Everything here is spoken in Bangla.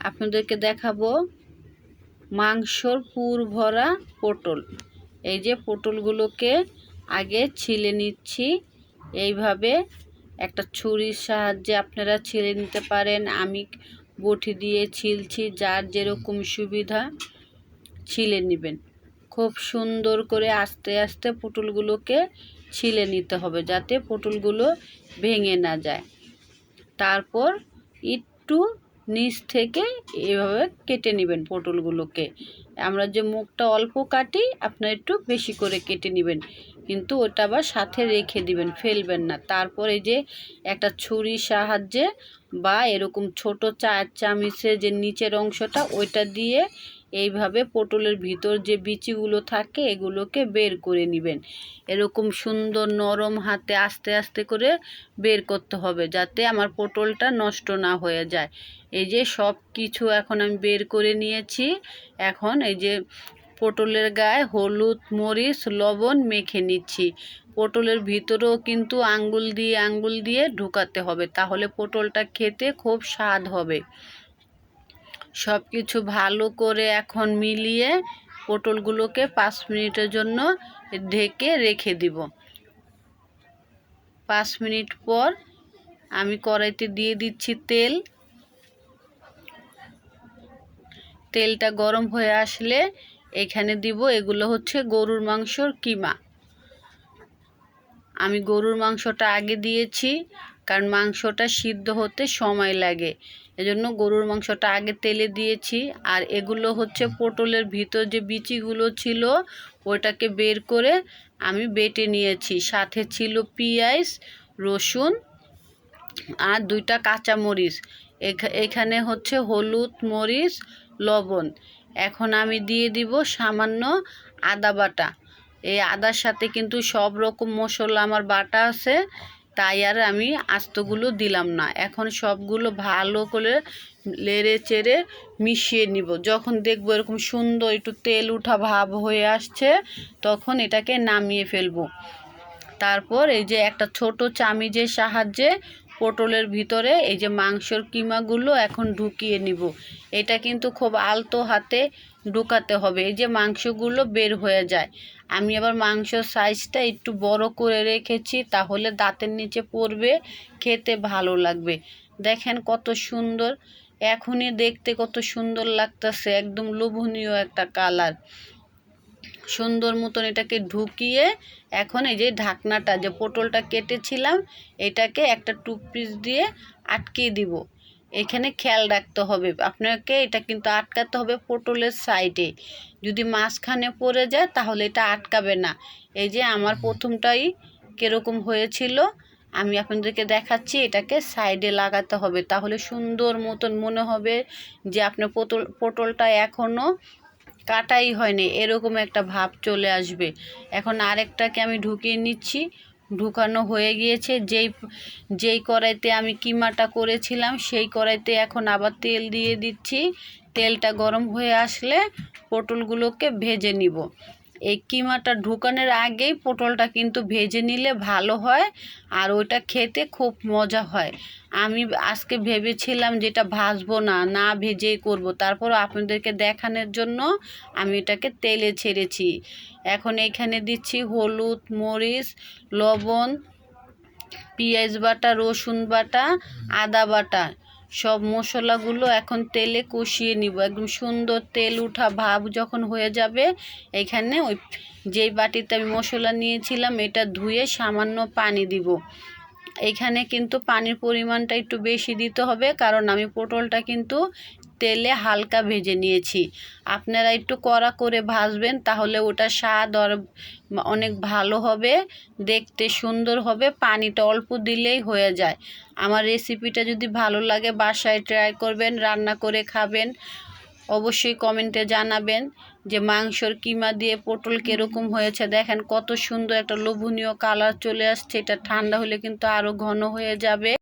আপনাদেরকে দেখাবো মাংসর পুর ভরা পটল। এই যে পটলগুলোকে আগে ছিলে নিচ্ছি। এইভাবে একটা ছুরির সাহায্যে আপনারা ছিলে নিতে পারেন। আমি বটি দিয়ে ছিলছি, যার যেরকম সুবিধা ছিলে নেবেন। খুব সুন্দর করে আস্তে আস্তে পটলগুলোকে ছিলে নিতে হবে, যাতে পটলগুলো ভেঙে না যায়। তারপর একটু নিচ থেকে এভাবে কেটে নেবেন পটলগুলোকে। আমরা যে মুখটা অল্প কাটি, আপনার একটু বেশি করে কেটে নেবেন। কিন্তু ওটা আবার সাথে রেখে দিবেন, ফেলবেন না। তারপরে যে একটা ছুরির সাহায্যে বা এরকম ছোট চার চামিচের যে নিচের অংশটা, ওইটা দিয়ে এইভাবে পটলের ভিতর যে বিচিগুলো থাকে এগুলোকে বের করে নেবেন। এরকম সুন্দর নরম হাতে আস্তে আস্তে করে বের করতে হবে যাতে আমার পটলটা নষ্ট না হয়ে যায়। এই যে সব কিছু এখন আমি বের করে নিয়েছি। এখন এই যে পটলের গায়ে হলুদ, মরিচ, লবণ মেখে নিচ্ছি। পটলের ভিতরেও কিন্তু আঙ্গুল দিয়ে আঙ্গুল দিয়ে ঢুকাতে হবে, তাহলে পটলটা খেতে খুব স্বাদ হবে। সব কিছু ভালো করে এখন মিলিয়ে পটলগুলোকে পাঁচ মিনিটের জন্য ঢেকে রেখে দিব। পাঁচ মিনিট পর আমি কড়াইতে দিয়ে দিচ্ছি তেল। তেলটা গরম হয়ে আসলে এখানে দিব এগুলো হচ্ছে গরুর মাংসর কিমা। আমি গরুর মাংসটা আগে দিয়েছি কারণ মাংসটা সিদ্ধ হতে সময় লাগে। এজন্য গরুর মাংসটা আগে তেলে দিয়েছি। আর এগুলো হচ্ছে পটলের ভিতর যে বিচিগুলো ছিল, ওটাকে বের করে আমি বেটে নিয়েছি। সাথে ছিল পেঁয়াজ, রসুন আর দুইটা কাঁচা মরিচ এখানে হচ্ছে হলুদ মরিচ, লবণ। এখন আমি দিয়ে দিব সামান্য আদা বাটা। এই আদার সাথে কিন্তু সব রকম মশলা আমার বাটা আছে। তাই আর আমি আস্তগুলো দিলাম না। এখন সবগুলো ভালো করে লেড়ে চেড়ে মিশিয়ে নিব। যখন দেখব এরকম সুন্দর একটু তেল উঠা ভাব হয়ে আসছে, তখন এটাকে নামিয়ে ফেলব। তারপর এই যে একটা ছোট চামিজের সাহায্যে পটলের ভিতরে এই যে মাংসর কিমাগুলো এখন ঢুকিয়ে নিব। এটা কিন্তু খুব আলতো হাতে ঢুকাতে হবে। এই যে মাংসগুলো বের হয়ে যায়। আমি আবার মাংসর সাইজটা একটু বড় করে রেখেছি, তাহলে দাঁতের নিচে পড়বে, খেতে ভালো লাগবে। দেখেন কত সুন্দর, এখনই দেখতে কত সুন্দর লাগতেছে, একদম লোভনীয় একটা কালার সুন্দর মতন এটাকে ঢুকিয়ে এখন এই যে ঢাকনাটা, যে পটলটা কেটেছিলাম, এটাকে একটা টুথপিস দিয়ে আটকিয়ে দিব। এখানে খেয়াল রাখতে হবে, আপনাকে এটা কিন্তু আটকাতে হবে পটলের সাইডে। যদি মাঝখানে পড়ে যায়, তাহলে এটা আটকাবে না। এই যে আমার প্রথমটাই কীরকম হয়েছিল, আমি আপনাদেরকে দেখাচ্ছি, এটাকে সাইডে লাগাতে হবে। তাহলে সুন্দর মতন মনে হবে যে আপনার পটল, পটলটা এখনও কাটাই হয়নি, এরকম একটা ভাব চলে আসবে। এখন আরেকটাকে আমি ঢুকিয়ে নিচ্ছি। ঢুকানো হয়ে গিয়েছে, যেই যেই কড়াইতে আমি কিমাটা করেছিলাম, সেই কড়াইতে এখন আবার তেল দিয়ে দিচ্ছি। তেলটা গরম হয়ে আসলে পটলগুলোকে ভেজে নিব। এই কিমাটা ঢুকানোর আগেই পটলটা কিন্তু ভেজে নিলে ভালো হয় আর ওইটা খেতে খুব মজা হয়। আমি আজকে ভেবেছিলাম যেটা ভাজবো না না ভেজেই করব। তারপর আপনাদেরকে দেখানোর জন্য আমি এটাকে তেলে ছেড়েছি। এখন এখানে দিচ্ছি হলুদ, মরিচ, লবণ, পেঁয়াজ বাটা, রসুন বাটা, আদা বাটা। সব মশলাগুলো এখন তেলে কষিয়ে নিব। একদম সুন্দর তেল উঠা ভাব যখন হয়ে যাবে, এখানে ওই যেই বাটিতে আমি মশলা নিয়েছিলাম, এটা ধুয়ে সামান্য পানি দিব। এখানে কিন্তু পানির পরিমাণটা একটু বেশি দিতে হবে, কারণ আমি পটলটা কিন্তু তেলে হালকা ভেজে নিয়েছি। আপনারা একটু কড়া করে ভাজবেন, তাহলে ওটা স্বাদ আর অনেক ভালো হবে, দেখতে সুন্দর হবে, পানিটা অল্প দিলেই হয়ে যায়। আমার রেসিপিটা যদি ভালো লাগে, বাসায় ট্রাই করবেন, রান্না করে খাবেন, অবশ্যই কমেন্টে জানাবেন যে মাংসর কিমা দিয়ে পটল কীরকম হয়েছে। দেখেন কত সুন্দর একটা লোভনীয় কালার চলে আসছে, এটা ঠান্ডা হলে কিন্তু আরও ঘন হয়ে যাবে।